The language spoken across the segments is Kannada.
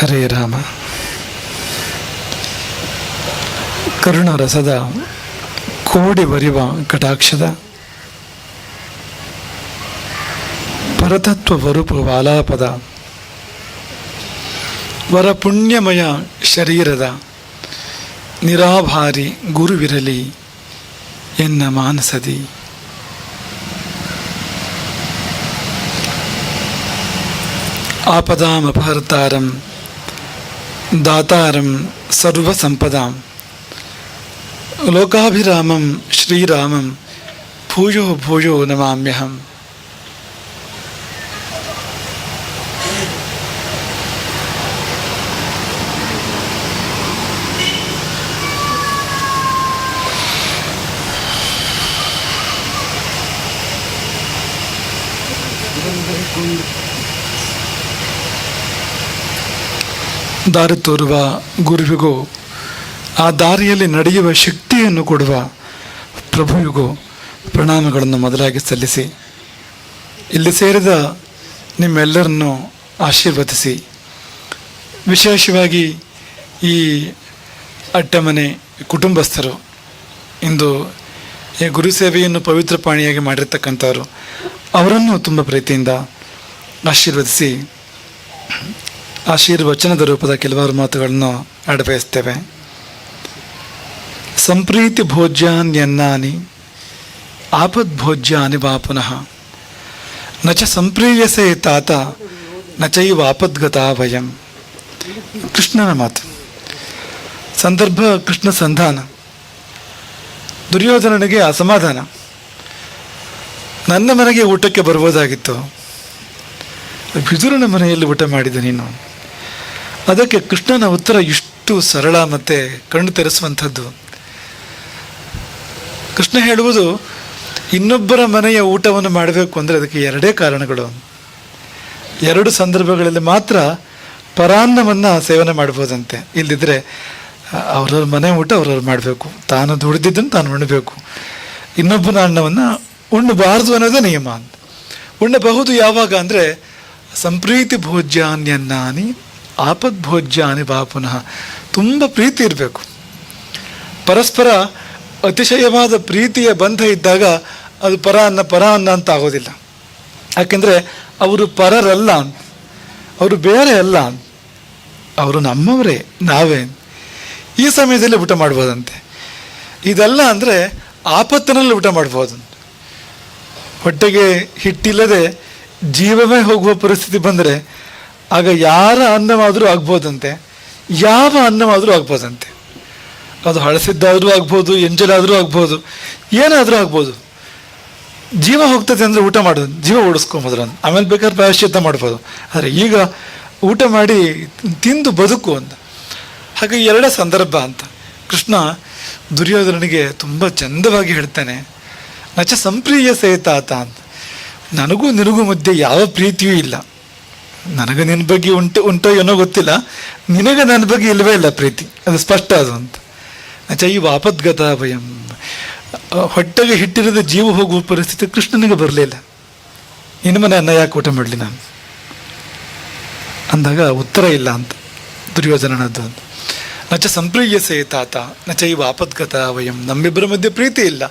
ಹರೇ ರಾಮ. ಕರುಣ ರಸದ ಕೋಡಿ ಬರಿವ ಕಟಾಕ್ಷದ. ಪರತತ್ವ ವರುಪ ವಾಲಾಪದ. ವರ ಪುಣ್ಯಮಯ ಶರೀರದ ನಿರಾಭಾರಿ ಗುರುವಿರಲಿ ಎನ್ನ ಮಾನಸದಿ. ಆಪದಾಮಪಹರ್ತಾರಂ दातारं सर्वसम्पदां लोकाभिरामं श्रीरामं भूयो भूयो नमाम्यहम् Thank you. ದಾರಿ ತೋರುವ ಗುರುವಿಗೂ, ಆ ದಾರಿಯಲ್ಲಿ ನಡೆಯುವ ಶಕ್ತಿಯನ್ನು ಕೊಡುವ ಪ್ರಭುವಿಗೂ ಪ್ರಣಾಮಗಳನ್ನು ಮೊದಲಾಗಿ ಸಲ್ಲಿಸಿ, ಇಲ್ಲಿ ಸೇರಿದ ನಿಮ್ಮೆಲ್ಲರನ್ನು ಆಶೀರ್ವದಿಸಿ. ವಿಶೇಷವಾಗಿ ಈ ಅಟ್ಟಮನೆ ಕುಟುಂಬಸ್ಥರು, ಇಂದು ಈ ಗುರು ಸೇವೆಯನ್ನು ಪವಿತ್ರ ಪಾಣಿಯಾಗಿ ಮಾಡಿರ್ತಕ್ಕಂಥವ್ರು, ಅವರನ್ನು ತುಂಬ ಪ್ರೀತಿಯಿಂದ ಆಶೀರ್ವದಿಸಿ. ಆಶೀರ್ವಚನದ ರೂಪದ ಕೆಲವಾರು ಮಾತುಗಳನ್ನು ಅಡಬಯಸ್ತೇವೆ ಸಂಪ್ರೀತಿ ಭೋಜ್ಯಾನ್ಯನ್ನಾನಿ, ಆಪದ್ ಭೋಜ್ಯಾನಿ ವಾ ಪುನಃ. ನ ಚ ಸಂಪ್ರೀಯಸೆ ತಾತ, ನ ಚೈವ ವಯಂ. ಭಯಂ ಕೃಷ್ಣನ ಮಾತು. ಸಂದರ್ಭ, ಕೃಷ್ಣ ಸಂಧಾನ. ದುರ್ಯೋಧನನಿಗೆ ಅಸಮಾಧಾನ. ನನ್ನ ಮನೆಗೆ ಊಟಕ್ಕೆ ಬರ್ಬೋದಾಗಿತ್ತು ಬಿದುರನ ಮನೆಯಲ್ಲಿ ಊಟ ಮಾಡಿದೆ ನೀನು. ಅದಕ್ಕೆ ಕೃಷ್ಣನ ಉತ್ತರ ಇಷ್ಟು ಸರಳ ಮತ್ತು ಕಣ್ಣು ತೆರೆಸುವಂಥದ್ದು. ಕೃಷ್ಣ ಹೇಳುವುದು, ಇನ್ನೊಬ್ಬರ ಮನೆಯ ಊಟವನ್ನು ಮಾಡಬೇಕು ಅಂದರೆ ಅದಕ್ಕೆ ಎರಡೇ ಕಾರಣಗಳು. ಎರಡು ಸಂದರ್ಭಗಳಲ್ಲಿ ಮಾತ್ರ ಪರಾನ್ನವನ್ನು ಸೇವನೆ ಮಾಡ್ಬೋದಂತೆ. ಇಲ್ಲದಿದ್ದರೆ ಅವ್ರವ್ರ ಮನೆ ಊಟ ಅವ್ರವ್ರು ಮಾಡಬೇಕು. ತಾನು ದುಡಿದಿದ್ದನ್ನು ತಾನು ಉಣ್ಣಬೇಕು ಇನ್ನೊಬ್ಬನ ಅನ್ನವನ್ನು ಉಣ್ಣಬಾರ್ದು ಅನ್ನೋದೇ ನಿಯಮ ಅಂತ. ಉಣ್ಣಬಹುದು ಯಾವಾಗ ಅಂದರೆ, ಸಂಪ್ರೀತಿ ಭೋಜ್ಯಾನ್ಯನ್ನಾನಿ ಆಪದ್ ಅನಿಭಾ ಪುನಃ. ತುಂಬ ಪ್ರೀತಿ ಇರಬೇಕು. ಪರಸ್ಪರ ಅತಿಶಯವಾದ ಪ್ರೀತಿಯ ಬಂಧ ಇದ್ದಾಗ ಅದು ಪರ ಅನ್ನ ಪರ ಅನ್ನ ಅಂತ ಆಗೋದಿಲ್ಲ. ಯಾಕೆಂದರೆ ಅವರು ಪರರಲ್ಲ. ಅವರು ಬೇರೆ ಅಲ್ಲ. ಅವರು ನಮ್ಮವರೇ, ನಾವೇ. ಈ ಸಮಯದಲ್ಲಿ ಊಟ ಮಾಡ್ಬೋದಂತೆ. ಇದೆಲ್ಲ ಅಂದರೆ ಆಪತ್ತಿನಲ್ಲಿ ಊಟ ಮಾಡ್ಬೋದು. ಹೊಟ್ಟೆಗೆ ಹಿಟ್ಟಿಲ್ಲದೆ ಜೀವವೇ ಹೋಗುವ ಪರಿಸ್ಥಿತಿ ಬಂದರೆ ಆಗ ಯಾರ ಅನ್ನವಾದರೂ ಆಗ್ಬೋದಂತೆ, ಯಾವ ಅನ್ನವಾದರೂ ಆಗ್ಬೋದಂತೆ. ಅದು ಹಳಸಿದ್ದಾದರೂ ಆಗ್ಬೋದು, ಎಂಜಲಾದರೂ ಆಗ್ಬೋದು, ಏನಾದರೂ ಆಗ್ಬೋದು. ಜೀವ ಹೋಗ್ತದೆ ಅಂದರೆ ಊಟ ಮಾಡೋದು, ಜೀವ ಓಡಿಸ್ಕೊಂಬೋದ್ರ ಆಮೇಲೆ ಬೇಕಾದ್ರೆ ಪ್ರಾಯಶ್ಚಿತ್ತ ಮಾಡ್ಬೋದು. ಆದರೆ ಈಗ ಊಟ ಮಾಡಿ ತಿಂದು ಬದುಕು ಅಂತ ಹಾಗೆ ಎರಡೇ ಸಂದರ್ಭ ಅಂತ. ಕೃಷ್ಣ ದುರ್ಯೋಧನನಿಗೆ ತುಂಬ ಚಂದವಾಗಿ ಹೇಳ್ತಾನೆ, ನಚ ಸಂಪ್ರಿಯ ಸೇತಾತ ಅಂತ. ನನಗೂ ನಿನಗೂ ಮಧ್ಯೆ ಯಾವ ಪ್ರೀತಿಯೂ ಇಲ್ಲ. ನನಗೆ ನಿನ್ನ ಬಗ್ಗೆ ಉಂಟು, ಉಂಟೋ ಏನೋ ಗೊತ್ತಿಲ್ಲ. ನಿನಗೆ ನನ್ನ ಬಗ್ಗೆ ಇಲ್ಲವೇ ಇಲ್ಲ ಪ್ರೀತಿ. ಅದು ಸ್ಪಷ್ಟ ಅದು ಅಂತ. ನಚ ಈ ಆಪದ್ಗತ ಭಯಂ ಹೊಟ್ಟೆಗೆ ಹಿಟ್ಟಿರದ ಜೀವ ಹೋಗುವ ಪರಿಸ್ಥಿತಿ ಕೃಷ್ಣನಿಗೆ ಬರಲಿಲ್ಲ ನಿನ್ನ ಮನೆ ಅನ್ನ ಯಾಕೆ ಊಟ ಮಾಡಲಿ ನಾನು? ಅಂದಾಗ ಉತ್ತರ ಇಲ್ಲ ಅಂತ. ದುರ್ಯೋಧನನದ್ದು ಅಂತ. ನಚ ಸಂಪ್ರಿಯಸೆ ತಾತ ನಚ ಇವ ಆಪದ್ಗತ ವಯಂ. ನಮ್ಮಿಬ್ಬರ ಮಧ್ಯೆ ಪ್ರೀತಿ ಇಲ್ಲ.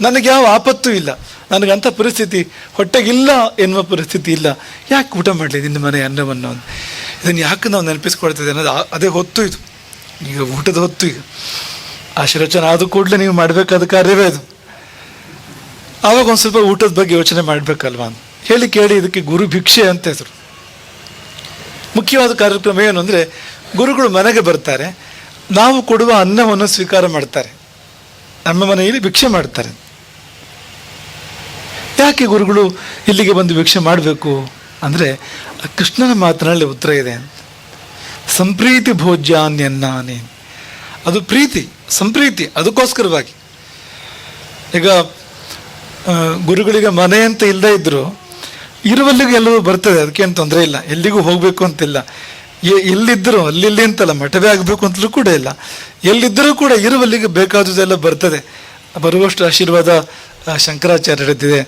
ನನಗೆ ಯಾವ ಆಪತ್ತು ಇಲ್ಲ. ನನಗಂಥ ಪರಿಸ್ಥಿತಿ ಹೊಟ್ಟೆಗಿಲ್ಲ ಎನ್ನುವ ಪರಿಸ್ಥಿತಿ ಇಲ್ಲ. ಯಾಕೆ ಊಟ ಮಾಡಲಿ ನಿನ್ನ ಮನೆ ಅನ್ನವನ್ನು? ಇದನ್ನು ಯಾಕೆ ನಾವು ನೆನಪಿಸ್ಕೊಳ್ತಿದ್ದೆ ಅನ್ನೋದು ಅದೇ ಹೊತ್ತು ಇದು. ಈಗ ಊಟದ ಹೊತ್ತು ಈಗ ಆಶೀರ್ವಚನ ಆದ ಕೂಡಲೇ ನೀವು ಮಾಡಬೇಕಾದ ಕಾರ್ಯವೇ ಅದು ಆವಾಗ ಒಂದು ಸ್ವಲ್ಪ ಊಟದ ಬಗ್ಗೆ ಯೋಚನೆ ಮಾಡಬೇಕಲ್ವಾ? ಅಂತ ಹೇಳಿ ಕೇಳಿ, ಇದಕ್ಕೆ ಗುರು ಭಿಕ್ಷೆ ಅಂತ ಹೆಸರು. ಮುಖ್ಯವಾದ ಕಾರ್ಯಕ್ರಮ ಏನು ಅಂದರೆ, ಗುರುಗಳು ಮನೆಗೆ ಬರ್ತಾರೆ. ನಾವು ಕೊಡುವ ಅನ್ನವನ್ನು ಸ್ವೀಕಾರ ಮಾಡ್ತಾರೆ. ನಮ್ಮ ಮನೆಯಲ್ಲಿ ಭಿಕ್ಷೆ ಮಾಡ್ತಾರೆ. ಯಾಕೆ ಗುರುಗಳು ಇಲ್ಲಿಗೆ ಬಂದು ಭಿಕ್ಷೆ ಮಾಡಬೇಕು ಅಂದರೆ, ಕೃಷ್ಣನ ಮಾತಿನಲ್ಲಿ ಉತ್ತರ ಇದೆ ಸಂಪ್ರೀತಿ ಭೋಜ್ಯಾನ್ಯನ್ನಾನೆ. ಅದು ಪ್ರೀತಿ, ಸಂಪ್ರೀತಿ, ಅದಕ್ಕೋಸ್ಕರವಾಗಿ. ಈಗ ಗುರುಗಳಿಗೆ ಮನೆ ಅಂತ ಇಲ್ಲದೇ ಇದ್ದರೂ ಇರುವಲ್ಲಿಗೂ ಎಲ್ಲವೂ ಬರ್ತದೆ, ಅದಕ್ಕೇನು ತೊಂದರೆ ಇಲ್ಲ. ಎಲ್ಲಿಗೂ ಹೋಗಬೇಕು ಅಂತಿಲ್ಲ. ಎಲ್ಲಿದ್ದರೂ, ಅಲ್ಲಿಲ್ಲಿ ಅಂತಲ್ಲ, ಮಠವೇ ಆಗಬೇಕು ಅಂತಲೂ ಕೂಡ ಇಲ್ಲ. ಎಲ್ಲಿದ್ದರೂ ಕೂಡ ಇರುವಲ್ಲಿಗೆ ಬೇಕಾದುದೆಲ್ಲ ಬರ್ತದೆ. ಬರುವಷ್ಟು ಆಶೀರ್ವಾದ ಶಂಕರಾಚಾರ್ಯರದ್ದಿದೆ,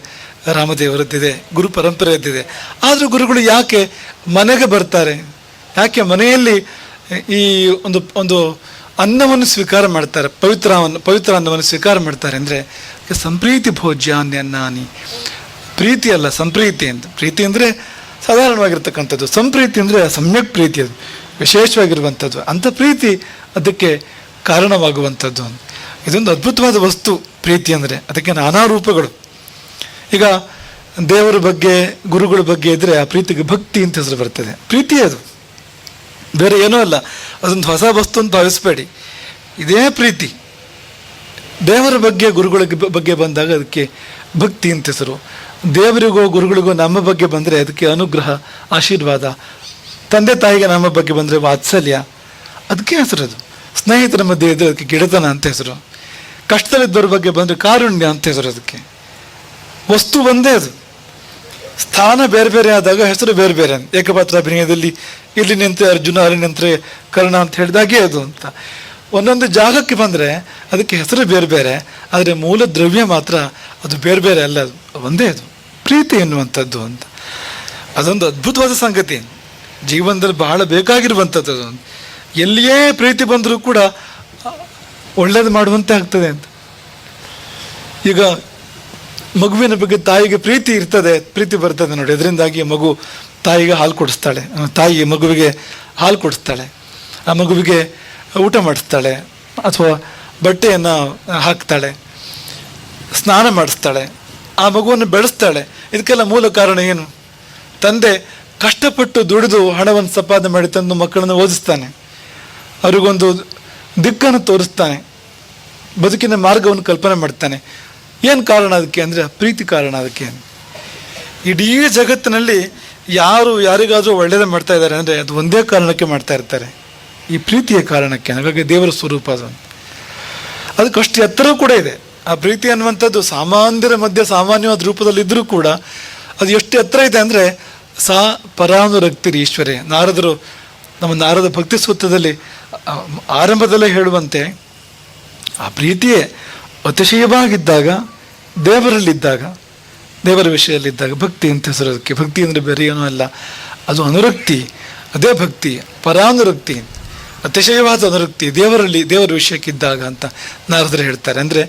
ರಾಮದೇವರದ್ದಿದೆ, ಗುರು ಪರಂಪರೆಯದ್ದಿದೆ. ಆದರೂ ಗುರುಗಳು ಯಾಕೆ ಮನೆಗೆ ಬರ್ತಾರೆ? ಯಾಕೆ ಮನೆಯಲ್ಲಿ ಈ ಒಂದು ಒಂದು ಅನ್ನವನ್ನು ಸ್ವೀಕಾರ ಮಾಡ್ತಾರೆ? ಪವಿತ್ರ ಪವಿತ್ರ ಅನ್ನವನ್ನು ಸ್ವೀಕಾರ ಮಾಡ್ತಾರೆ ಅಂದರೆ, ಸಂಪ್ರೀತಿ ಭೋಜ್ಯ ಅನ್ನಾನಿ ಪ್ರೀತಿ ಅಲ್ಲ, ಸಂಪ್ರೀತಿ ಅಂತ. ಪ್ರೀತಿ ಅಂದರೆ ಸಾಧಾರಣವಾಗಿರ್ತಕ್ಕಂಥದ್ದು. ಸಂಪ್ರೀತಿ ಅಂದರೆ ಸಮ್ಯಕ್ ಪ್ರೀತಿ ಅದು, ವಿಶೇಷವಾಗಿರುವಂಥದ್ದು. ಅಂಥ ಪ್ರೀತಿ ಅದಕ್ಕೆ ಕಾರಣವಾಗುವಂಥದ್ದು. ಇದೊಂದು ಅದ್ಭುತವಾದ ವಸ್ತು ಪ್ರೀತಿ ಅಂದರೆ, ಅದಕ್ಕೆ ನಾನಾ ರೂಪಗಳು. ಈಗ ದೇವರ ಬಗ್ಗೆ, ಗುರುಗಳ ಬಗ್ಗೆ ಇದ್ದರೆ ಆ ಪ್ರೀತಿಗೆ ಭಕ್ತಿ ಅಂತ ಹೆಸರು ಬರ್ತದೆ. ಪ್ರೀತಿ ಅದು. ಬೇರೆ ಏನೂ ಅಲ್ಲ. ಅದೊಂದು ಹೊಸ ವಸ್ತು ಅಂತ ಭಾವಿಸ್ಬೇಡಿ. ಇದೇ ಪ್ರೀತಿ. ದೇವರ ಬಗ್ಗೆ, ಗುರುಗಳ ಬಗ್ಗೆ ಬಂದಾಗ ಅದಕ್ಕೆ ಭಕ್ತಿ ಅಂತ ಹೆಸರು. ದೇವರಿಗೋ ಗುರುಗಳಿಗೋ ನಮ್ಮ ಬಗ್ಗೆ ಬಂದರೆ ಅದಕ್ಕೆ ಅನುಗ್ರಹ, ಆಶೀರ್ವಾದ. ತಂದೆ ತಾಯಿಗೆ ನಮ್ಮ ಬಗ್ಗೆ ಬಂದರೆ ವಾತ್ಸಲ್ಯ. ಅದಕ್ಕೆ ಹೆಸರು ಅದು. ಸ್ನೇಹಿತರ ಮಧ್ಯೆ ಇದ್ದರೆ ಅದಕ್ಕೆ ಗಿಡತನ ಅಂತ ಹೆಸರು. ಕಷ್ಟದಲ್ಲಿದ್ದವ್ರ ಬಗ್ಗೆ ಬಂದರೆ ಕಾರುಣ್ಯ ಅಂತ ಹೆಸರು ಅದಕ್ಕೆ. ವಸ್ತು ಒಂದೇ ಅದು. ಸ್ಥಾನ ಬೇರೆ ಬೇರೆ ಆದಾಗ ಹೆಸರು ಬೇರೆ ಬೇರೆ. ಏಕಪಾತ್ರ ಅಭಿನಯದಲ್ಲಿ ಇಲ್ಲಿ ನಿಂತರೆ ಅರ್ಜುನ, ಅಲ್ಲಿ ನಿಂತರೆ ಕರ್ಣ ಅಂತ ಹೇಳಿದಾಗೆ ಅದು ಅಂತ. ಒಂದೊಂದು ಜಾಗಕ್ಕೆ ಬಂದರೆ ಅದಕ್ಕೆ ಹೆಸರು ಬೇರೆ ಬೇರೆ, ಆದರೆ ಮೂಲ ದ್ರವ್ಯ ಮಾತ್ರ ಅದು ಬೇರೆ ಬೇರೆ ಅಲ್ಲ ಅದು. ಒಂದೇ ಅದು. ಪ್ರೀತಿ ಎನ್ನುವಂಥದ್ದು ಅಂತ. ಅದೊಂದು ಅದ್ಭುತವಾದ ಸಂಗತಿ. ಜೀವನದಲ್ಲಿ ಬಹಳ ಬೇಕಾಗಿರುವಂಥದ್ದು ಅದು. ಎಲ್ಲಿಯೇ ಪ್ರೀತಿ ಬಂದರೂ ಕೂಡ, ಒಳ್ಳೇದು ಮಾಡುವಂತೆ ಆಗ್ತದೆ ಅಂತ. ಈಗ, ಮಗುವಿನ ಬಗ್ಗೆ ತಾಯಿಗೆ ಪ್ರೀತಿ ಇರ್ತದೆ, ಪ್ರೀತಿ ಬರ್ತದೆ ನೋಡಿ. ಅದರಿಂದಾಗಿ ಮಗು ತಾಯಿಗೆ ಹಾಲು ಕೊಡಿಸ್ತಾಳೆ. ತಾಯಿ ಮಗುವಿಗೆ ಹಾಲು ಕೊಡಿಸ್ತಾಳೆ. ಆ ಮಗುವಿಗೆ ಊಟ ಮಾಡಿಸ್ತಾಳೆ. ಅಥವಾ ಬಟ್ಟೆಯನ್ನು ಹಾಕ್ತಾಳೆ. ಸ್ನಾನ ಮಾಡಿಸ್ತಾಳೆ. ಆ ಮಗುವನ್ನು ಬೆಳೆಸ್ತಾಳೆ. ಇದಕ್ಕೆಲ್ಲ ಮೂಲ ಕಾರಣ ಏನು? ತಂದೆ ಕಷ್ಟಪಟ್ಟು ದುಡಿದು ಹಣವನ್ನು ಸಂಪಾದನೆ ಮಾಡಿ ತಂದು ಮಕ್ಕಳನ್ನು ಓದಿಸ್ತಾನೆ. ಅವರಿಗೊಂದು ದಿಕ್ಕನ್ನು ತೋರಿಸ್ತಾನೆ. ಬದುಕಿನ ಮಾರ್ಗವನ್ನು ಕಲ್ಪನೆ ಮಾಡ್ತಾನೆ. ಏನು ಕಾರಣ ಅದಕ್ಕೆ ಅಂದರೆ ಪ್ರೀತಿ ಕಾರಣ ಅದಕ್ಕೆ. ಇಡೀ ಜಗತ್ತಿನಲ್ಲಿ ಯಾರು ಯಾರಿಗಾದರೂ ಒಳ್ಳೆಯದು ಮಾಡ್ತಾ ಇದ್ದಾರೆ ಅಂದರೆ ಅದು ಒಂದೇ ಕಾರಣಕ್ಕೆ ಮಾಡ್ತಾ ಇರ್ತಾರೆ. ಈ ಪ್ರೀತಿಯ ಕಾರಣಕ್ಕೆ. ಹಾಗಾಗಿ ದೇವರ ಸ್ವರೂಪ ಅದು. ಅದಕ್ಕಷ್ಟು ಎತ್ತರ ಕೂಡ ಇದೆ. ಆ ಪ್ರೀತಿ ಅನ್ನುವಂಥದ್ದು ಸಾಮಾನ್ಯರ ಮಧ್ಯೆ ಸಾಮಾನ್ಯವಾದ ರೂಪದಲ್ಲಿ ಇದ್ದರೂ ಕೂಡ ಅದು ಎಷ್ಟು ಎತ್ತರ ಇದೆ ಅಂದರೆ ಸಾ ಪರಾನುರಕ್ತಿರಿ ಈಶ್ವರೇ. ನಾರದರು ನಮ್ಮ ನಾರದ ಭಕ್ತಿ ಸೂತ್ರದಲ್ಲಿ ಆರಂಭದಲ್ಲೇ ಹೇಳುವಂತೆ, ಆ ಪ್ರೀತಿಯೇ ಅತಿಶಯವಾಗಿದ್ದಾಗ ದೇವರಲ್ಲಿದ್ದಾಗ, ದೇವರ ವಿಷಯದಲ್ಲಿದ್ದಾಗ ಭಕ್ತಿ ಅಂತ ಹೆಸರೋದಕ್ಕೆ ಭಕ್ತಿ ಅಂದರೆ ಬೇರೆ ಏನೂ ಅಲ್ಲ. ಅದು ಅನುರಕ್ತಿ, ಅದೇ ಭಕ್ತಿ, ಪರಾನುರಕ್ತಿ, ಅತಿಶಯವಾದ ಅನುರಕ್ತಿ ದೇವರಲ್ಲಿ, ದೇವರ ವಿಷಯಕ್ಕಿದ್ದಾಗ ಅಂತ ನಾರದರು ಹೇಳ್ತಾರೆ. ಅಂದರೆ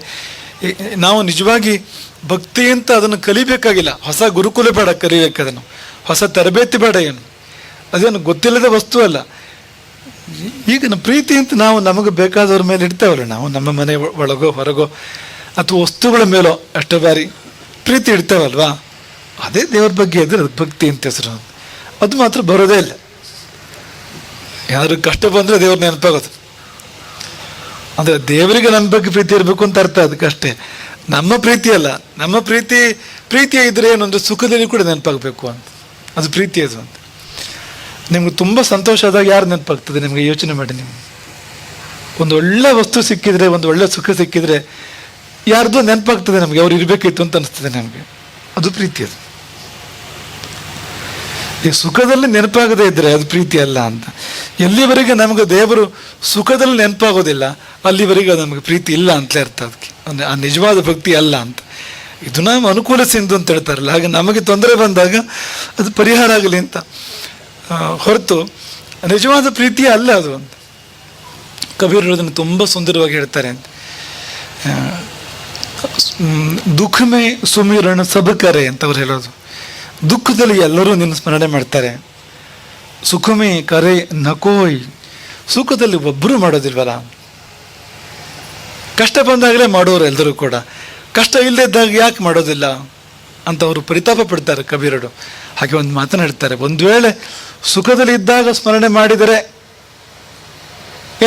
ನಾವು ನಿಜವಾಗಿ ಭಕ್ತಿ ಅಂತ ಅದನ್ನು ಕಲಿಬೇಕಾಗಿಲ್ಲ. ಹೊಸ ಗುರುಕುಲ ಬೇಡ ಕಲಿಬೇಕದನ್ನು ಹೊಸ ತರಬೇತಿ ಬೇಡ ಏನು. ಅದೇನು ಗೊತ್ತಿಲ್ಲದ ವಸ್ತು ಅಲ್ಲ. ಈಗ ನಮ್ಮ ಪ್ರೀತಿ ಅಂತ ನಾವು ನಮಗೆ ಬೇಕಾದವ್ರ ಮೇಲೆ ಇಡ್ತೇವಲ್ಲ, ನಾವು ನಮ್ಮ ಮನೆ ಒಳಗೋ, ಹೊರಗೋ, ಅಥವಾ ವಸ್ತುಗಳ ಮೇಲೋ ಅಷ್ಟು ಬಾರಿ ಪ್ರೀತಿ ಇಡ್ತೇವಲ್ವಾ? ಅದೇ ದೇವ್ರ ಬಗ್ಗೆ ಇದ್ರೆ ಅದಕ್ಕೆ ಭಕ್ತಿ ಅಂತ ಹೆಸರು. ಅದು ಮಾತ್ರ ಬರೋದೇ ಇಲ್ಲ. ಯಾರು ಕಷ್ಟ ಬಂದರೆ ದೇವ್ರ ನೆನಪಾಗೋದು. ಅಂದರೆ ದೇವರಿಗೆ ನಮ್ಮ ಬಗ್ಗೆ ಪ್ರೀತಿ ಇರಬೇಕು ಅಂತ ಅರ್ಥ ಅದಕ್ಕಷ್ಟೇ. ನಮ್ಮ ಪ್ರೀತಿ ಅಲ್ಲ. ನಮ್ಮ ಪ್ರೀತಿ ಪ್ರೀತಿ ಇದ್ರೆ ಏನಂದ್ರೆ ಸುಖದಲ್ಲಿ ಕೂಡ ನೆನಪಾಗಬೇಕು ಅಂತ. ಅದು ಪ್ರೀತಿ ಅದು ಅಂತ. ನಿಮ್ಗೆ ತುಂಬ ಸಂತೋಷ ಆದಾಗ ಯಾರು ನೆನಪಾಗ್ತದೆ ನಿಮಗೆ? ಯೋಚನೆ ಮಾಡಿ ನೀವು. ಒಂದು ಒಳ್ಳೆ ವಸ್ತು ಸಿಕ್ಕಿದ್ರೆ, ಒಂದು ಒಳ್ಳೆ ಸುಖ ಸಿಕ್ಕಿದ್ರೆ ಯಾರ್ದೋ ನೆನಪಾಗ್ತದೆ ನಮಗೆ. ಅವ್ರು ಇರಬೇಕಿತ್ತು ಅಂತ ಅನಿಸ್ತದೆ ನಮಗೆ. ಅದು ಪ್ರೀತಿ ಅದು. ಈ ಸುಖದಲ್ಲಿ ನೆನಪಾಗದೇ ಇದ್ರೆ ಅದು ಪ್ರೀತಿ ಅಲ್ಲ ಅಂತ. ಎಲ್ಲಿವರೆಗೆ ನಮಗೆ ದೇವರು ಸುಖದಲ್ಲಿ ನೆನಪಾಗೋದಿಲ್ಲ ಅಲ್ಲಿವರೆಗೆ ಅದು ನಮಗೆ ಪ್ರೀತಿ ಇಲ್ಲ ಅಂತಲೇ ಅರ್ಥ ಅದಕ್ಕೆ. ಅಂದರೆ ಆ ನಿಜವಾದ ಭಕ್ತಿ ಅಲ್ಲ ಅಂತ. ಇದು ನಾವು ಅನುಕೂಲ ಸಿಂಧು ಅಂತ ಹೇಳ್ತಾರಲ್ಲ, ಹಾಗೆ ನಮಗೆ ತೊಂದರೆ ಬಂದಾಗ ಅದು ಪರಿಹಾರ ಆಗಲಿ ಅಂತ. ಹೊರತು ನಿಜವಾದ ಪ್ರೀತಿ ಅಲ್ಲ ಅದು ಅಂತ. ಕಬೀರ್ ಅದನ್ನು ತುಂಬ ಸುಂದರವಾಗಿ ಹೇಳ್ತಾರೆ ಅಂತ. ದುಃಖಮೇ ಸುಮಿರಣ ಸಬಕರೆ ಅಂತ ಅವ್ರು ಹೇಳೋದು. ದುಃಖದಲ್ಲಿ ಎಲ್ಲರೂ ನಿನ್ನ ಸ್ಮರಣೆ ಮಾಡ್ತಾರೆ. ಸುಖಮೇ ಕರೆ ನಕೋಯ್. ಸುಖದಲ್ಲಿ ಒಬ್ಬರು ಮಾಡೋದಿಲ್ವಲ್ಲ? ಕಷ್ಟ ಬಂದಾಗಲೇ ಮಾಡೋರು ಎಲ್ಲರೂ ಕೂಡ. ಕಷ್ಟ ಇಲ್ಲದಿದ್ದಾಗ ಯಾಕೆ ಮಾಡೋದಿಲ್ಲ ಅಂತ ಅವರು ಪರಿತಾಪ ಪಡ್ತಾರೆ ಕಬೀರರು. ಹಾಗೆ ಒಂದು ಮಾತನಾಡ್ತಾರೆ ಒಂದು ವೇಳೆ ಸುಖದಲ್ಲಿ ಇದ್ದಾಗ ಸ್ಮರಣೆ ಮಾಡಿದರೆ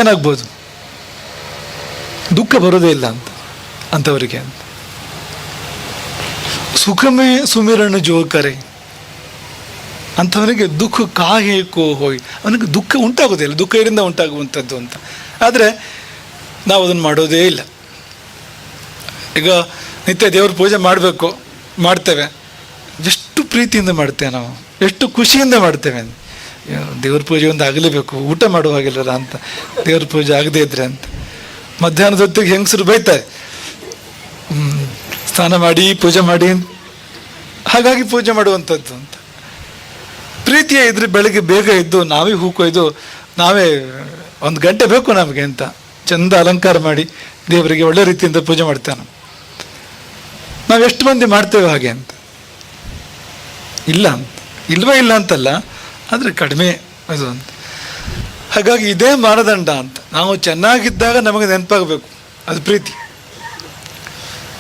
ಏನಾಗ್ಬೋದು? ದುಃಖ ಬರೋದೇ ಇಲ್ಲ ಅಂತ ಅಂಥವರಿಗೆ ಅಂತ. ಸುಖಮೇ ಸುಮಿರಣ ಜೋಕರೆ. ಅಂಥವನಿಗೆ ದುಃಖ ಕಾಹೇಕೋ ಹೋಯ್, ಅವನಿಗೆ ದುಃಖ ಉಂಟಾಗೋದಿಲ್ಲ ದುಃಖ ಇದರಿಂದ ಉಂಟಾಗುವಂಥದ್ದು ಅಂತ. ಆದರೆ ನಾವು ಅದನ್ನು ಮಾಡೋದೇ ಇಲ್ಲ. ಈಗ ನಿತ್ಯ ದೇವ್ರ ಪೂಜೆ ಮಾಡಬೇಕು, ಮಾಡ್ತೇವೆ. ಎಷ್ಟು ಪ್ರೀತಿಯಿಂದ ಮಾಡ್ತೇವೆ ನಾವು, ಎಷ್ಟು ಖುಷಿಯಿಂದ ಮಾಡ್ತೇವೆ. ದೇವ್ರ ಪೂಜೆ ಒಂದು ಆಗಲೇಬೇಕು, ಊಟ ಮಾಡುವಾಗಿಲ್ಲಲ್ಲ ಅಂತ. ದೇವ್ರ ಪೂಜೆ ಆಗದೇ ಇದ್ರೆ ಅಂತ. ಮಧ್ಯಾಹ್ನದ ಹೊತ್ತಿಗೆ ಹೆಂಗಸರು ಬೈತಾರೆ ಸ್ನಾನ ಮಾಡಿ, ಪೂಜೆ ಮಾಡಿ ಹಾಗಾಗಿ ಪೂಜೆ ಮಾಡುವಂಥದ್ದು ಅಂತ. ಪ್ರೀತಿಯೇ ಇದ್ರೆ ಬೆಳಗ್ಗೆ ಬೇಗ ಇದ್ದು ನಾವೇ ಹೂ ಕೊಯ್ದು ನಾವೇ ಒಂದು ಗಂಟೆ ಬೇಕು ನಮಗೆ ಅಂತ. ಚಂದ ಅಲಂಕಾರ ಮಾಡಿ ದೇವರಿಗೆ ಒಳ್ಳೆ ರೀತಿಯಿಂದ ಪೂಜೆ ಮಾಡ್ತಾನೆ. ನಾವು ಎಷ್ಟು ಮಂದಿ ಮಾಡ್ತೇವೆ ಹಾಗೆ ಅಂತ. ಇಲ್ಲ ಅಂತ. ಇಲ್ವೇ ಇಲ್ಲ ಅಂತಲ್ಲ, ಆದರೆ ಕಡಿಮೆ ಅದು ಅಂತ. ಹಾಗಾಗಿ ಇದೇ ಮಾನದಂಡ ಅಂತ. ನಾವು ಚೆನ್ನಾಗಿದ್ದಾಗ ನಮಗೆ ನೆನಪಾಗಬೇಕು, ಅದು ಪ್ರೀತಿ.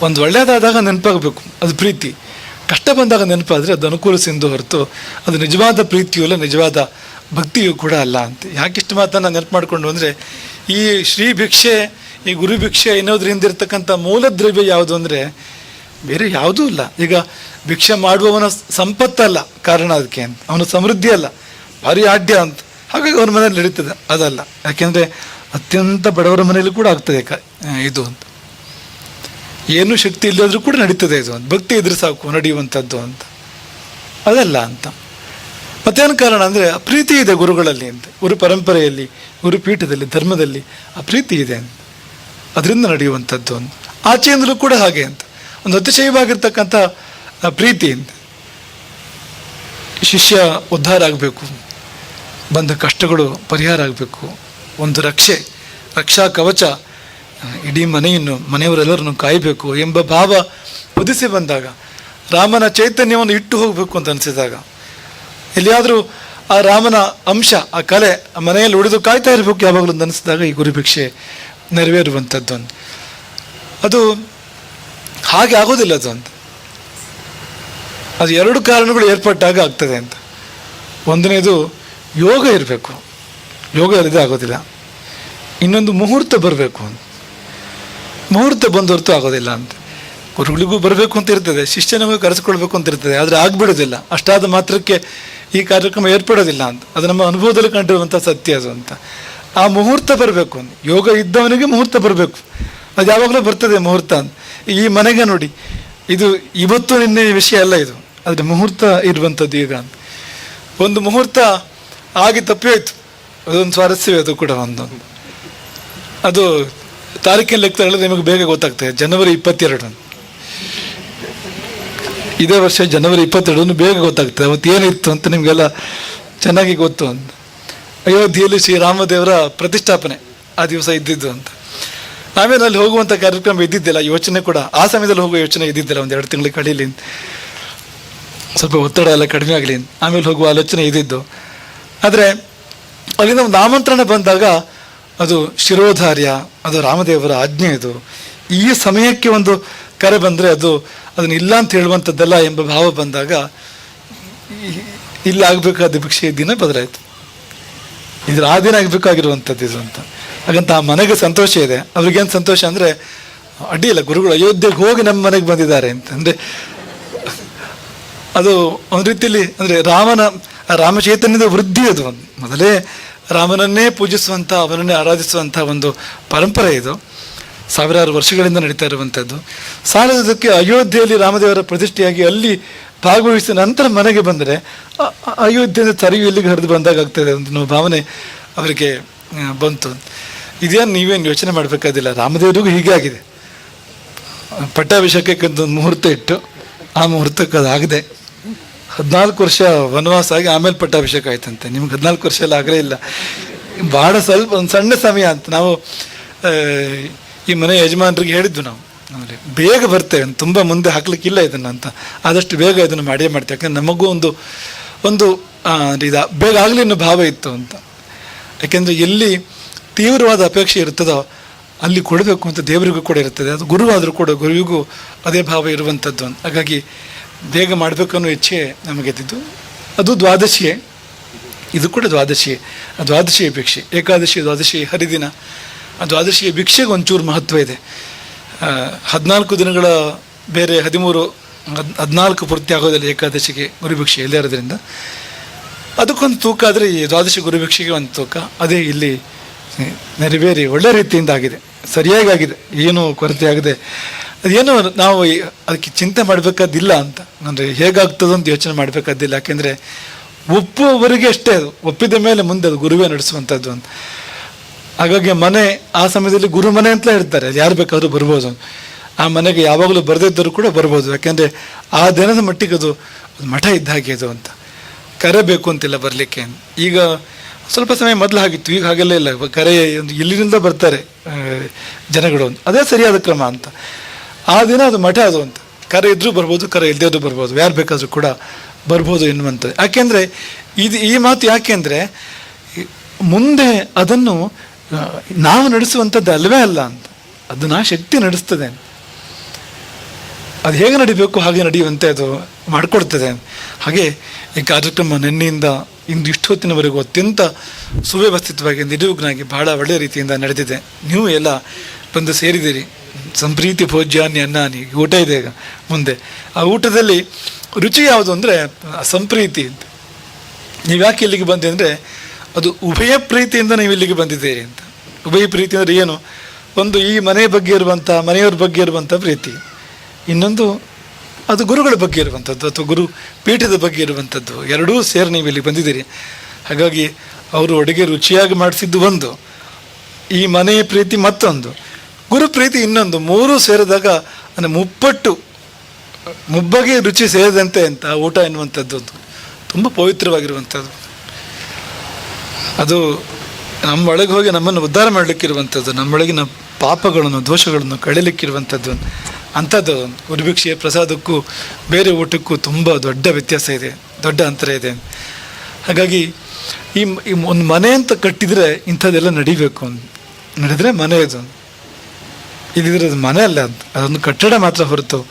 ಒಂದು ಒಳ್ಳೆಯದಾದಾಗ ನೆನಪಾಗಬೇಕು, ಅದು ಪ್ರೀತಿ. ಕಷ್ಟ ಬಂದಾಗ ನೆನಪಾದರೆ ಅದು ಅನುಕೂಲ ಸಿಂಧು ಹೊರತು ಅದು ನಿಜವಾದ ಪ್ರೀತಿಯೂ ಅಲ್ಲ ನಿಜವಾದ ಭಕ್ತಿಯೂ ಕೂಡ ಅಲ್ಲ ಅಂತ. ಯಾಕಿಷ್ಟು ಮಾತನ್ನು ನೆನಪು ಮಾಡಿಕೊಂಡು ಅಂದರೆ ಈ ಶ್ರೀ ಭಿಕ್ಷೆ, ಈ ಗುರು ಭಿಕ್ಷೆ ಎನ್ನೋದ್ರಿಂದ ಇರ್ತಕ್ಕಂಥ ಮೂಲ ದ್ರವ್ಯ ಯಾವುದು ಅಂದರೆ ಬೇರೆ ಯಾವುದೂ ಇಲ್ಲ. ಈಗ ಭಿಕ್ಷೆ ಮಾಡುವವನ ಸಂಪತ್ತಲ್ಲ, ಕಾರಣ ಅದಕ್ಕೆ ಅಂತ. ಅವನ ಸಮೃದ್ಧಿ ಅಲ್ಲ. ಭಾರಿ ಆಡ್ಯ ಅಂತ. ಹಾಗಾಗಿ ಅವನ ಮನೇಲಿ ನಡೀತದೆ, ಅದಲ್ಲ. ಯಾಕೆಂದರೆ ಅತ್ಯಂತ ಬಡವರ ಮನೆಯಲ್ಲಿ ಕೂಡ ಆಗ್ತದೆ ಕ- ಇದು ಅಂತ. ಏನು ಶಕ್ತಿ ಇಲ್ಲದ್ರೂ ಕೂಡ ನಡೀತದೆ ಇದು ಅಂತ. ಭಕ್ತಿ ಇದ್ರೆ ಸಾಕು, ನಡೆಯುವಂಥದ್ದು ಅಂತ. ಅದಲ್ಲ ಅಂತ. ಮತ್ತೇನು ಕಾರಣ ಅಂದರೆ ಪ್ರೀತಿ ಇದೆ ಗುರುಗಳಲ್ಲಿ ಅಂತ. ಗುರು ಪರಂಪರೆಯಲ್ಲಿ ಗುರುಪೀಠದಲ್ಲಿ ಧರ್ಮದಲ್ಲಿ ಆ ಪ್ರೀತಿ ಇದೆ ಅಂತ. ಅದರಿಂದ ನಡೆಯುವಂಥದ್ದು ಒಂದು. ಆಚೆಯಿಂದಲೂ ಕೂಡ ಹಾಗೆ ಅಂತ. ಒಂದು ಅತಿಶಯವಾಗಿರ್ತಕ್ಕಂಥ ಪ್ರೀತಿ ಅಂತ. ಶಿಷ್ಯ ಉದ್ಧಾರ ಆಗಬೇಕು. ಬಂದ ಕಷ್ಟಗಳು ಪರಿಹಾರ ಆಗಬೇಕು. ಒಂದು ರಕ್ಷೆ, ರಕ್ಷಾ ಕವಚ ಇಡೀ ಮನೆಯನ್ನು, ಮನೆಯವರೆಲ್ಲರನ್ನು ಕಾಯಬೇಕು ಎಂಬ ಭಾವ ಉದಿಸಿ ಬಂದಾಗ, ರಾಮನ ಚೈತನ್ಯವನ್ನು ಇಟ್ಟು ಹೋಗಬೇಕು ಅಂತ ಅನಿಸಿದಾಗ ಎಲ್ಲಿಯಾದರೂ ಆ ರಾಮನ ಅಂಶ, ಆ ಕಲೆ ಆ ಮನೆಯಲ್ಲಿ ಉಳಿದು ಕಾಯ್ತಾ ಇರಬೇಕು ಯಾವಾಗಲೂ ಅನಿಸಿದಾಗ ಈ ಗುರುಭಿಕ್ಷೆ ನೆರವೇರುವಂಥದ್ದು ಅಂತ. ಅದು ಹಾಗೆ ಆಗೋದಿಲ್ಲ ಅದು ಅಂತ. ಅದು ಎರಡು ಕಾರಣಗಳು ಏರ್ಪಟ್ಟಾಗ ಆಗ್ತದೆ ಅಂತ. ಒಂದನೇದು ಯೋಗ ಇರಬೇಕು. ಯೋಗ ಇಲ್ಲದೆ ಆಗೋದಿಲ್ಲ. ಇನ್ನೊಂದು ಮುಹೂರ್ತ ಬರಬೇಕು ಅಂತ. ಮುಹೂರ್ತ ಬಂದೊರ್ತು ಆಗೋದಿಲ್ಲ ಅಂತ. ಗುರುಗಳಿಗೂ ಬರಬೇಕು ಅಂತ ಇರ್ತದೆ, ಶಿಷ್ಯನಿಗೂ ಕರೆಸ್ಕೊಳ್ಬೇಕು ಅಂತ ಇರ್ತದೆ, ಆದರೆ ಆಗ್ಬಿಡೋದಿಲ್ಲ. ಅಷ್ಟಾದ ಮಾತ್ರಕ್ಕೆ ಈ ಕಾರ್ಯಕ್ರಮ ಏರ್ಪಡೋದಿಲ್ಲ ಅಂತ. ಅದು ನಮ್ಮ ಅನುಭವದಲ್ಲಿ ಕಂಡಿರುವಂಥ ಸತ್ಯ ಅದು ಅಂತ. ಆ ಮುಹೂರ್ತ ಬರಬೇಕು ಅಂತ. ಯೋಗ ಇದ್ದವನಿಗೆ ಮುಹೂರ್ತ ಬರಬೇಕು. ಅದು ಯಾವಾಗಲೂ ಬರ್ತದೆ ಮುಹೂರ್ತ ಅಂತ. ಈ ಮನೆಗೆ ನೋಡಿ. ಇದು ಇವತ್ತು ನಿನ್ನೆ ವಿಷಯ ಅಲ್ಲ ಇದು. ಆದರೆ ಮುಹೂರ್ತ ಇರುವಂಥದ್ದು ಈಗ ಅಂತ. ಒಂದು ಮುಹೂರ್ತ ಆಗಿ ತಪ್ಪಿ ಹೋಯ್ತು ಅದೊಂದು ಸ್ವಾರಸ್ಯವೇ ಅದು ಕೂಡ ಒಂದು. ಅದು ತಾರೀಕಿನ ಲೆಕ್ಕ ಹೇಳಿದ್ರೆ ನಿಮಗೆ ಬೇಗ ಗೊತ್ತಾಗ್ತದೆ. ಜನವರಿ ಇಪ್ಪತ್ತೆರಡು. ಇದೇ ವರ್ಷ ಜನವರಿ ಇಪ್ಪತ್ತೆರಡು ಬೇಗ ಗೊತ್ತಾಗ್ತದೆ. ಅವತ್ತು ಏನಿತ್ತು ಅಂತ ನಿಮಗೆಲ್ಲ ಚೆನ್ನಾಗಿ ಗೊತ್ತು ಅಂತ. ಅಯೋಧ್ಯೆಯಲ್ಲಿ ಶ್ರೀರಾಮದೇವರ ಪ್ರತಿಷ್ಠಾಪನೆ ಆ ದಿವಸ ಇದ್ದಿದ್ದು ಅಂತ. ನಾವೇನು ಅಲ್ಲಿ ಹೋಗುವಂಥ ಕಾರ್ಯಕ್ರಮ ಇದ್ದಿದ್ದಿಲ್ಲ, ಯೋಚನೆ ಕೂಡ, ಆ ಸಮಯದಲ್ಲಿ ಹೋಗುವ ಯೋಚನೆ ಇದ್ದಿದ್ದಿಲ್ಲ, ಒಂದು ಎರಡು ತಿಂಗಳಿಗೆ ಕಳೀಲಿ ಸ್ವಲ್ಪ ಒತ್ತಡ ಎಲ್ಲ ಕಡಿಮೆ ಆಗಲಿ ಆಮೇಲೆ ಹೋಗುವ ಆಲೋಚನೆ ಇದ್ದಿದ್ದು. ಆದರೆ, ಅಲ್ಲಿಂದ ಒಂದು ಆಮಂತ್ರಣ ಬಂದಾಗ ಅದು ಶಿರೋಧಾರ್ಯ, ಅದು ರಾಮದೇವರ ಆಜ್ಞೆ ಇದು. ಈ ಸಮಯಕ್ಕೆ ಒಂದು ಕರೆ ಬಂದರೆ ಅದು ಅದನ್ನ ಇಲ್ಲ ಅಂತ ಹೇಳುವಂಥದ್ದಲ್ಲ ಎಂಬ ಭಾವ ಬಂದಾಗ ಇಲ್ಲಿ ಆಗಬೇಕಾದ ಭಿಕ್ಷೆ ದಿನ ಬದಲಾಯಿತು. ಇದ್ರ ಆ ದಿನ ಆಗಬೇಕಾಗಿರುವಂಥದ್ದು ಇದು ಅಂತ. ಹಾಗಂತ ಆ ಮನೆಗೆ ಸಂತೋಷ ಇದೆ. ಅವ್ರಿಗೇನು ಸಂತೋಷ ಅಂದರೆ ಅಡ್ಡಿಯಿಲ್ಲ ಗುರುಗಳು ಅಯೋಧ್ಯೆಗೆ ಹೋಗಿ ನಮ್ಮ ಮನೆಗೆ ಬಂದಿದ್ದಾರೆ ಅಂತ. ಅಂದರೆ ಅದು ಒಂದು ರೀತಿಯಲ್ಲಿ ಅಂದರೆ ರಾಮನ ರಾಮಚೈತನ್ಯದ ವೃದ್ಧಿ ಅದು. ಮೊದಲೇ ರಾಮನನ್ನೇ ಪೂಜಿಸುವಂಥ ಅವನನ್ನೇ ಆರಾಧಿಸುವಂಥ ಒಂದು ಪರಂಪರೆ ಇದು. ಸಾವಿರಾರು ವರ್ಷಗಳಿಂದ ನಡೀತಾ ಇರುವಂಥದ್ದು ಸಾಲದಕ್ಕೆ ಅಯೋಧ್ಯೆಯಲ್ಲಿ ರಾಮದೇವರ ಪ್ರತಿಷ್ಠೆಯಾಗಿ ಅಲ್ಲಿ ಭಾಗವಹಿಸಿದ ನಂತರ ಮನೆಗೆ ಬಂದರೆ ಅಯೋಧ್ಯೆಯಿಂದ ತರಿಯು ಇಲ್ಲಿಗೆ ಹರಿದು ಬಂದಾಗ ಆಗ್ತದೆ ಅಂತ ಭಾವನೆ ಅವರಿಗೆ ಬಂತು. ಇದೇನು ನೀವೇನು ಯೋಚನೆ ಮಾಡಬೇಕಾದಿಲ್ಲ. ರಾಮದೇವರಿಗೂ ಹೀಗೆ ಆಗಿದೆ. ಪಟ್ಟಾಭಿಷೇಕಕ್ಕೆ ಒಂದು ಮುಹೂರ್ತ ಇಟ್ಟು, ಆ ಮುಹೂರ್ತಕ್ಕೆ ಅದಾಗದೆ ಹದಿನಾಲ್ಕು ವರ್ಷ ವನವಾಸ ಆಗಿ ಆಮೇಲೆ ಪಟ್ಟಾಭಿಷೇಕ ಆಯ್ತಂತೆ. ನಿಮ್ಗೆ ಹದಿನಾಲ್ಕು ವರ್ಷ ಎಲ್ಲ ಆಗಲೇ ಇಲ್ಲ. ಭಾಳ ಸ್ವಲ್ಪ ಒಂದು ಸಣ್ಣ ಸಮಯ ಅಂತ. ನಾವು ಈ ಮನೆ ಯಜಮಾನರಿಗೆ ಹೇಳಿದ್ದು ನಾವು. ಆಮೇಲೆ ಬೇಗ ಬರ್ತೇವೆ, ತುಂಬ ಮುಂದೆ ಹಾಕ್ಲಿಕ್ಕಿಲ್ಲ ಇದನ್ನು ಅಂತ. ಆದಷ್ಟು ಬೇಗ ಇದನ್ನು ಮಾಡೇ ಮಾಡ್ತೇವೆ. ಯಾಕಂದರೆ ನಮಗೂ ಒಂದು ಒಂದು ಇದು, ಬೇಗ ಆಗಲಿ ಅನ್ನೋ ಭಾವ ಇತ್ತು ಅಂತ. ಯಾಕೆಂದರೆ ಎಲ್ಲಿ ತೀವ್ರವಾದ ಅಪೇಕ್ಷೆ ಇರ್ತದೋ ಅಲ್ಲಿ ಕೊಡಬೇಕು ಅಂತ ದೇವರಿಗೂ ಕೂಡ ಇರ್ತದೆ ಅದು ಗುರುವಾದರೂ ಕೂಡ ಗುರುವಿಗೂ ಅದೇ ಭಾವ ಇರುವಂಥದ್ದು ಅಂತ. ಹಾಗಾಗಿ ಬೇಗ ಮಾಡಬೇಕು ಅನ್ನೋ ಇಚ್ಛೆ ನಮಗೆದ್ದಿದ್ದು ಅದು ದ್ವಾದಶಿಯೇ. ಇದು ಕೂಡ ದ್ವಾದಶಿಯೇ. ದ್ವಾದಶಿ ಅಪೇಕ್ಷೆ. ಏಕಾದಶಿ, ದ್ವಾದಶಿ, ಹರಿದಿನ. ಆ ದ್ವಾದಶಿಯ ಭಿಕ್ಷೆಗೆ ಒಂಚೂರು ಮಹತ್ವ ಇದೆ. ಹದಿನಾಲ್ಕು ದಿನಗಳ ಬೇರೆ ಹದಿಮೂರು, ಹದ್, ಹದಿನಾಲ್ಕು ಪೂರ್ತಿ ಆಗೋದಿಲ್ಲ ಏಕಾದಶಿಗೆ ಗುರುಭಿಕ್ಷೆ ಎಲ್ಲೇ ಇರೋದ್ರಿಂದ. ಅದಕ್ಕೊಂದು ತೂಕ ಆದರೆ ಈ ದ್ವಾದಶಿ ಗುರುಭಿಕ್ಷೆಗೆ ಒಂದು ತೂಕ. ಅದೇ ಇಲ್ಲಿ ನೆರವೇರಿ ಒಳ್ಳೆ ರೀತಿಯಿಂದ ಆಗಿದೆ. ಸರಿಯಾಗಿ ಆಗಿದೆ. ಏನು ಕೊರತೆ ಆಗದೆ. ಅದೇನು ನಾವು ಅದಕ್ಕೆ ಚಿಂತೆ ಮಾಡಬೇಕಾದಿಲ್ಲ ಅಂತ. ಅಂದರೆ ಹೇಗಾಗ್ತದೋ ಅಂತ ಯೋಚನೆ ಮಾಡಬೇಕಾದಿಲ್ಲ. ಯಾಕೆಂದರೆ ಒಪ್ಪುವವರಿಗೆ ಅಷ್ಟೇ ಅದು. ಒಪ್ಪಿದ ಮೇಲೆ ಮುಂದೆ ಅದು ಗುರುವೇ ನಡೆಸುವಂಥದ್ದು ಅಂತ. ಹಾಗಾಗಿ ಮನೆ ಆ ಸಮಯದಲ್ಲಿ ಗುರು ಮನೆ ಅಂತಲೇ ಇರ್ತಾರೆ ಯಾರು ಬೇಕಾದರೂ ಬರ್ಬೋದು. ಆ ಮನೆಗೆ ಯಾವಾಗಲೂ ಬರೆದಿದ್ದರೂ ಕೂಡ ಬರ್ಬೋದು. ಯಾಕೆಂದರೆ ಆ ದಿನದ ಮಟ್ಟಿಗೆ ಅದು ಮಠ ಇದ್ದ ಹಾಗೆ ಅದು ಅಂತ. ಕರೆ ಬೇಕು ಅಂತಿಲ್ಲ ಬರಲಿಕ್ಕೆ. ಈಗ ಸ್ವಲ್ಪ ಸಮಯ ಮೊದಲು ಆಗಿತ್ತು ಈಗ ಹಾಗೆಲ್ಲ ಇಲ್ಲ. ಕರೆ ಒಂದು ಇಲ್ಲಿನಿಂದ ಬರ್ತಾರೆ ಜನಗಳು ಅಂತ. ಅದೇ ಸರಿಯಾದ ಕ್ರಮ ಅಂತ. ಆ ದಿನ ಅದು ಮಠ ಅದು ಅಂತ. ಕರೆ ಇದ್ದರೂ ಬರ್ಬೋದು, ಕರೆ ಇಲ್ಲದೇ ಬರ್ಬೋದು. ಯಾರು ಬೇಕಾದರೂ ಕೂಡ ಬರ್ಬೋದು ಎನ್ನುವಂಥದ್ದು. ಯಾಕೆಂದರೆ ಇದು ಈ ಮಾತು ಯಾಕೆಂದರೆ ಮುಂದೆ ಅದನ್ನು ನಾವು ನಡೆಸುವಂಥದ್ದು ಅಲ್ಲವೇ ಅಲ್ಲ ಅಂತ. ಅದನ್ನು ಶಕ್ತಿ ನಡೆಸ್ತದೆ. ಅದು ಹೇಗೆ ನಡಿಬೇಕು, ಹಾಗೆ ನಡೆಯುವಂತೆ ಅದು ಮಾಡಿಕೊಡ್ತದೆ. ಹಾಗೆ ಈ ಕಾರ್ಯಕ್ರಮ ನಿನ್ನೆಯಿಂದ ಇಂದು ಇಷ್ಟು ಹೊತ್ತಿನವರೆಗೂ ಅತ್ಯಂತ ಸುವ್ಯವಸ್ಥಿತವಾಗಿ ನಿರುಗ್ನಾಗಿ ಬಹಳ ಒಳ್ಳೆಯ ರೀತಿಯಿಂದ ನಡೆದಿದೆ. ನೀವು ಎಲ್ಲ ಬಂದು ಸೇರಿದ್ದೀರಿ. ಸಂಪ್ರೀತಿ ಭೋಜ್ಯಾನ್ಯ ಅನ್ನಾನಿ, ಊಟ ಇದೆ ಈಗ ಮುಂದೆ. ಆ ಊಟದಲ್ಲಿ ರುಚಿ ಯಾವುದು ಅಂದರೆ ಸಂಪ್ರೀತಿ. ನೀವು ಯಾಕೆ ಇಲ್ಲಿಗೆ ಬಂದೆ ಅಂದರೆ ಅದು ಉಭಯ ಪ್ರೀತಿಯಿಂದ ನೀವು ಇಲ್ಲಿಗೆ ಬಂದಿದ್ದೀರಿ ಅಂತ. ಉಭಯ ಪ್ರೀತಿ ಅಂದರೆ ಏನು? ಒಂದು ಈ ಮನೆ ಬಗ್ಗೆ ಇರುವಂಥ ಮನೆಯವ್ರ ಬಗ್ಗೆ ಇರುವಂಥ ಪ್ರೀತಿ. ಇನ್ನೊಂದು ಅದು ಗುರುಗಳ ಬಗ್ಗೆ ಇರುವಂಥದ್ದು ಅಥವಾ ಗುರು ಪೀಠದ ಬಗ್ಗೆ ಇರುವಂಥದ್ದು. ಎರಡೂ ಸೇರಿ ನೀವು ಇಲ್ಲಿ ಬಂದಿದ್ದೀರಿ. ಹಾಗಾಗಿ ಅವರು ಅಡುಗೆ ರುಚಿಯಾಗಿ ಮಾಡಿಸಿದ್ದು ಒಂದು. ಈ ಮನೆಯ ಪ್ರೀತಿ ಮತ್ತೊಂದು. ಗುರು ಪ್ರೀತಿ ಇನ್ನೊಂದು. ಮೂರೂ ಸೇರಿದಾಗ ಅಂದರೆ ಮುಪ್ಪಟ್ಟು, ಮುಬ್ಬಗೆ ರುಚಿ ಸೇರಿದಂತೆ ಅಂತ ಊಟ ಎನ್ನುವಂಥದ್ದು ಒಂದು. ತುಂಬ ಪವಿತ್ರವಾಗಿರುವಂಥದ್ದು. ಅದು ನಮ್ಮ ಒಳಗೆ ಹೋಗಿ ನಮ್ಮನ್ನು ಉದ್ಧಾರ ಮಾಡಲಿಕ್ಕಿರುವಂಥದ್ದು, ನಮ್ಮೊಳಗಿನ ಪಾಪಗಳನ್ನು, ದೋಷಗಳನ್ನು ಕಳೀಲಿಕ್ಕಿರುವಂಥದ್ದು ಅಂಥದ್ದು ಗುರುಭಿಕ್ಷೆಯ ಪ್ರಸಾದಕ್ಕೂ ಬೇರೆ ಊಟಕ್ಕೂ ತುಂಬ ದೊಡ್ಡ ವ್ಯತ್ಯಾಸ ಇದೆ, ದೊಡ್ಡ ಅಂತರ ಇದೆ. ಹಾಗಾಗಿ ಈ ಒಂದು ಮನೆ ಅಂತ ಕಟ್ಟಿದರೆ ಇಂಥದ್ದೆಲ್ಲ ನಡಿಬೇಕು. ನಡೆದರೆ ಮನೆ ಅದು. ಇದಿದ್ರೆ ಅದು ಮನೆ ಅಲ್ಲ, ಅದೊಂದು ಕಟ್ಟಡ ಮಾತ್ರ ಹೊರತು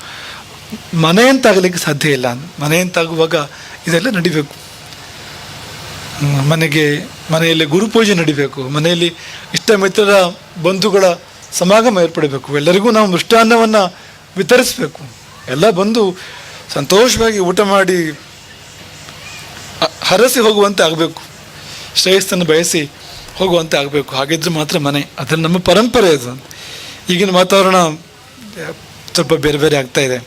ಮನೆ ಅಂತಾಗಲಿಕ್ಕೆ ಸಾಧ್ಯ ಇಲ್ಲ. ಮನೆ ಅಂತಾಗುವಾಗ ಇದೆಲ್ಲ ನಡಿಬೇಕು. ಮನೆಗೆ, ಮನೆಯಲ್ಲಿ ಗುರುಪೂಜೆ ನಡಿಬೇಕು, ಮನೆಯಲ್ಲಿ ಇಷ್ಟ ಮಿತ್ರರ ಬಂಧುಗಳ ಸಮಾಗಮ ಏರ್ಪಡಬೇಕು, ಎಲ್ಲರಿಗೂ ನಾವು ಮೃಷ್ಟಾನ್ನವನ್ನು ವಿತರಿಸಬೇಕು. ಎಲ್ಲ ಬಂದು ಸಂತೋಷವಾಗಿ ಊಟ ಮಾಡಿ ಹರಸಿ ಹೋಗುವಂತೆ ಆಗಬೇಕು. ಶ್ರೇಯಸ್ಸನ್ನು ಬಯಸಿ ಹೋಗುವಂತೆ ಆಗಬೇಕು. ಹಾಗಿದ್ರೆ ಮಾತ್ರ ಮನೆ ಅದನ್ನು ನಮ್ಮ ಪರಂಪರೆ ಅದು. ಈಗಿನ ವಾತಾವರಣ ಸ್ವಲ್ಪ ಬೇರೆ ಬೇರೆ ಆಗ್ತಾ ಇದೆ.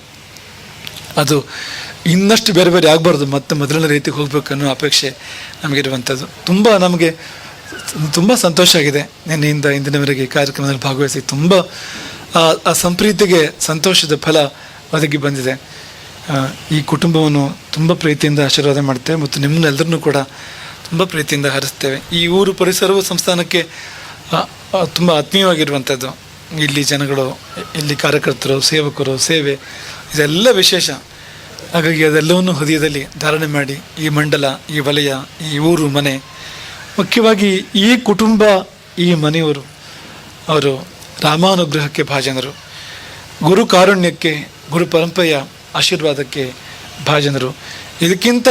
ಅದು ಇನ್ನಷ್ಟು ಬೇರೆ ಬೇರೆ ಆಗಬಾರ್ದು. ಮತ್ತೆ ಮೊದಲನೇ ರೀತಿಗೆ ಹೋಗ್ಬೇಕು ಅನ್ನೋ ಅಪೇಕ್ಷೆ ನಮಗಿರುವಂಥದ್ದು ತುಂಬ ನಮಗೆ ತುಂಬ ಸಂತೋಷ ಆಗಿದೆ. ನಿನ್ನೆಯಿಂದ ಇಂದಿನವರೆಗೆ ಈ ಕಾರ್ಯಕ್ರಮದಲ್ಲಿ ಭಾಗವಹಿಸಿ ತುಂಬ, ಆ- ಸಂಪ್ರೀತಿಗೆ ಸಂತೋಷದ ಫಲ ಒದಗಿ ಬಂದಿದೆ. ಈ ಕುಟುಂಬವನ್ನು ತುಂಬ ಪ್ರೀತಿಯಿಂದ ಆಶೀರ್ವಾದ ಮಾಡ್ತೇವೆ ಮತ್ತು ನಿಮ್ಮನ್ನೆಲ್ಲರನ್ನೂ ಕೂಡ ತುಂಬ ಪ್ರೀತಿಯಿಂದ ಹರಿಸ್ತೇವೆ ಈ ಊರು ಪರಿಸರವು ಸಂಸ್ಥಾನಕ್ಕೆ ತುಂಬ ಆತ್ಮೀಯವಾಗಿರುವಂಥದ್ದು. ಇಲ್ಲಿ ಜನಗಳು, ಇಲ್ಲಿ ಕಾರ್ಯಕರ್ತರು, ಸೇವಕರು, ಸೇವೆ, ಇದೆಲ್ಲ ವಿಶೇಷ. ಹಾಗಾಗಿ ಅದೆಲ್ಲವನ್ನು ಹೃದಯದಲ್ಲಿ ಧಾರಣೆ ಮಾಡಿ ಈ ಮಂಡಲ, ಈ ವಲಯ, ಈ ಊರು, ಮನೆ, ಮುಖ್ಯವಾಗಿ ಈ ಕುಟುಂಬ, ಈ ಮನೆಯವರು, ಅವರು ರಾಮಾನುಗ್ರಹಕ್ಕೆ ಭಾಜನರು. ಗುರು ಕಾರುಣ್ಯಕ್ಕೆ, ಗುರು ಪರಂಪರೆಯ ಆಶೀರ್ವಾದಕ್ಕೆ ಭಾಜನರು. ಇದಕ್ಕಿಂತ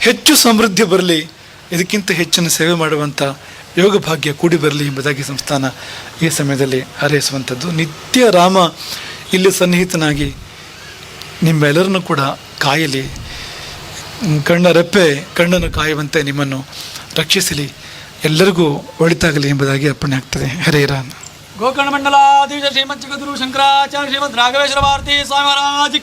ಹೆಚ್ಚು ಸಮೃದ್ಧಿ ಬರಲಿ, ಇದಕ್ಕಿಂತ ಹೆಚ್ಚಿನ ಸೇವೆ ಮಾಡುವಂಥ ಯೋಗ ಭಾಗ್ಯ ಕೂಡಿ ಬರಲಿ ಎಂಬುದಾಗಿ ಸಂಸ್ಥಾನ ಈ ಸಮಯದಲ್ಲಿ ಹಾರೈಸುವಂಥದ್ದು ನಿತ್ಯ ರಾಮ ಇಲ್ಲಿ ಸನ್ನಿಹಿತನಾಗಿ ನಿಮ್ಮೆಲ್ಲರನ್ನೂ ಕೂಡ ಕಾಯಲಿ ಕಣ್ಣ ರೆಪ್ಪೆ, ಕಣ್ಣನ್ನು ಕಾಯುವಂತೆ ನಿಮ್ಮನ್ನು ರಕ್ಷಿಸಲಿ. ಎಲ್ಲರಿಗೂ ಒಳಿತಾಗಲಿ ಎಂಬುದಾಗಿ ಅರ್ಪಣೆ ಆಗ್ತದೆ. ಹರೇ ರಾಮ. ಗೋಕರ್ಣ ಮಂಡಲ ಜಗದ್ಗುರು ಶಂಕರಾಚಾರ್ಯ ಶ್ರೀಮದ್ ರಾಘವೇಶ್ವರ ಭಾರತಿ ಸ್ವಾಮಿ ಮಹಾರಾಜ್